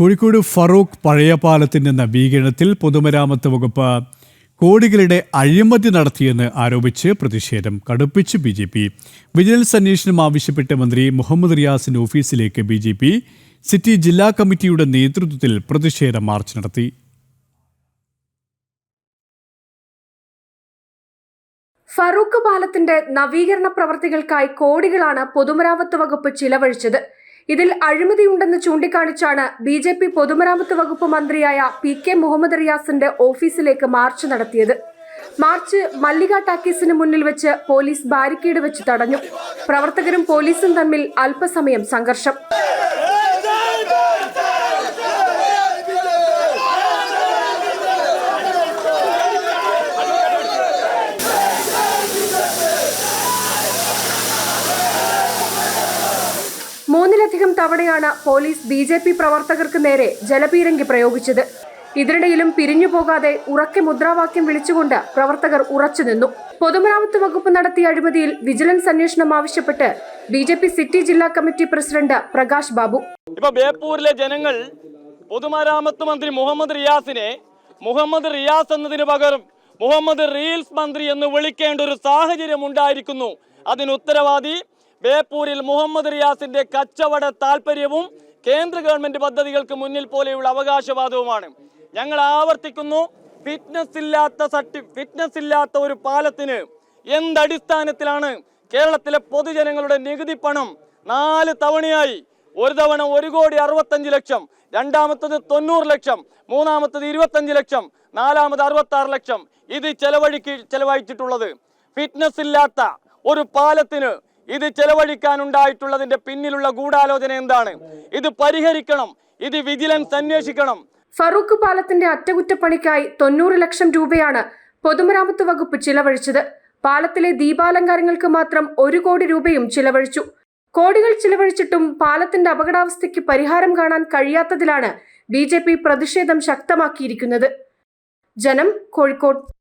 കോഴിക്കോട് ഫറൂഖ് പഴയ പാലത്തിന്റെ നവീകരണത്തിൽ പൊതുമരാമത്ത് വകുപ്പ് കോടികളുടെ അഴിമതി നടത്തിയെന്ന് ആരോപിച്ച് പ്രതിഷേധം കടുപ്പിച്ച് ബി ജെ പി. വിജിലൻസ് അന്വേഷണം ആവശ്യപ്പെട്ട് മന്ത്രി മുഹമ്മദ് റിയാസിന്റെ ഓഫീസിലേക്ക് ബി ജെ പി. സിറ്റി ജില്ലാ കമ്മിറ്റിയുടെ നേതൃത്വത്തിൽ പ്രതിഷേധ മാർച്ച് നടത്തി. ഫറൂഖ് പാലത്തിന്റെ നവീകരണ പ്രവർത്തികൾക്കായി കോടികളാണ് പൊതുമരാമത്ത് വകുപ്പ് ചിലവഴിച്ചത്. ഇതിൽ അഴിമതിയുണ്ടെന്ന് ചൂണ്ടിക്കാണിച്ചാണ് ബി ജെ പി പൊതുമരാമത്ത് വകുപ്പ് മന്ത്രിയായ പി കെ മുഹമ്മദ് റിയാസിന്റെ ഓഫീസിലേക്ക് മാർച്ച് നടത്തിയത്. മാർച്ച് മല്ലിക ടാക്കീസിന് മുന്നിൽ വെച്ച് പോലീസ് ബാരിക്കേഡ് വെച്ച് തടഞ്ഞു. പ്രവർത്തകരും പോലീസും തമ്മിൽ അല്പസമയം സംഘർഷം. മൂന്നിലധികം തവണയാണ് പോലീസ് ബി ജെ പി പ്രവർത്തകർക്ക് നേരെ ജലപീരങ്കി പ്രയോഗിച്ചത്. ഇതിനിടയിലും പിരിഞ്ഞു പോകാതെ ഉറക്കെ മുദ്രാവാക്യം വിളിച്ചുകൊണ്ട് പ്രവർത്തകർ ഉറച്ചുനിന്നു പൊതുമരാമത്ത് വകുപ്പ് നടത്തിയ അഴിമതിയിൽ വിജിലൻസ് അന്വേഷണം ആവശ്യപ്പെട്ട് ബി ജെ പി സിറ്റി ജില്ലാ കമ്മിറ്റി പ്രസിഡന്റ് പ്രകാശ് ബാബു. ഇപ്പൊ ബേപ്പൂരിലെ ജനങ്ങൾ പൊതുമരാമത്ത് മന്ത്രി മുഹമ്മദ് റിയാസിനെ മുഹമ്മദ് റിയാസ് എന്നതിന് പകരം മുഹമ്മദ് റീൽസ് മന്ത്രി എന്ന് വിളിക്കേണ്ട ഒരു സാഹചര്യം ഉണ്ടായിരിക്കുന്നു. അതിന് ഉത്തരവാദി ബേപ്പൂരിൽ മുഹമ്മദ് റിയാസിന്റെ കച്ചവട താല്പര്യവും കേന്ദ്ര ഗവൺമെന്റ് പദ്ധതികൾക്ക് മുന്നിൽ പോലെയുള്ള അവകാശവാദവുമാണ്. ഞങ്ങൾ ആവർത്തിക്കുന്നു ഫിറ്റ്നസ് ഇല്ലാത്ത സർട്ടി ഫിറ്റ്നസ് ഇല്ലാത്ത ഒരു പാലത്തിന് എന്തടിസ്ഥാനത്തിലാണ് കേരളത്തിലെ പൊതുജനങ്ങളുടെ നികുതി പണം നാല് തവണയായി? ഒരു തവണ ഒരു കോടി അറുപത്തഞ്ച് ലക്ഷം രണ്ടാമത്തത് തൊണ്ണൂറ് ലക്ഷം മൂന്നാമത്തത് ഇരുപത്തഞ്ച് ലക്ഷം നാലാമത് അറുപത്തി ആറ് ലക്ഷം. ഇത് ചെലവഴിക്ക് ചെലവഴിച്ചിട്ടുള്ളത് ഫിറ്റ്നസ് ഇല്ലാത്ത ഒരു പാലത്തിന് ഇത് ചെലവഴിക്കാനുണ്ടായിട്ടുള്ളതിന്റെ പിന്നിലുള്ള ഗൂഢാലോചന എന്താണ്? ഇത് പരിഹരിക്കണം ഇത് വിജിലൻസ് അന്വേഷിക്കണം. ഫറൂഖ് പാലത്തിന്റെ അറ്റകുറ്റപ്പണിക്കായി തൊണ്ണൂറ് ലക്ഷം രൂപയാണ് പൊതുമരാമത്ത് വകുപ്പ് ചിലവഴിച്ചത്. പാലത്തിലെ ദീപാലങ്കാരങ്ങൾക്ക് മാത്രം ഒരു കോടി രൂപയും ചിലവഴിച്ചു. കോടികൾ ചിലവഴിച്ചിട്ടും പാലത്തിന്റെ അപകടാവസ്ഥയ്ക്ക് പരിഹാരം കാണാൻ കഴിയാത്തതിലാണ് ബി പ്രതിഷേധം ശക്തമാക്കിയിരിക്കുന്നത്. ജനം കോഴിക്കോട്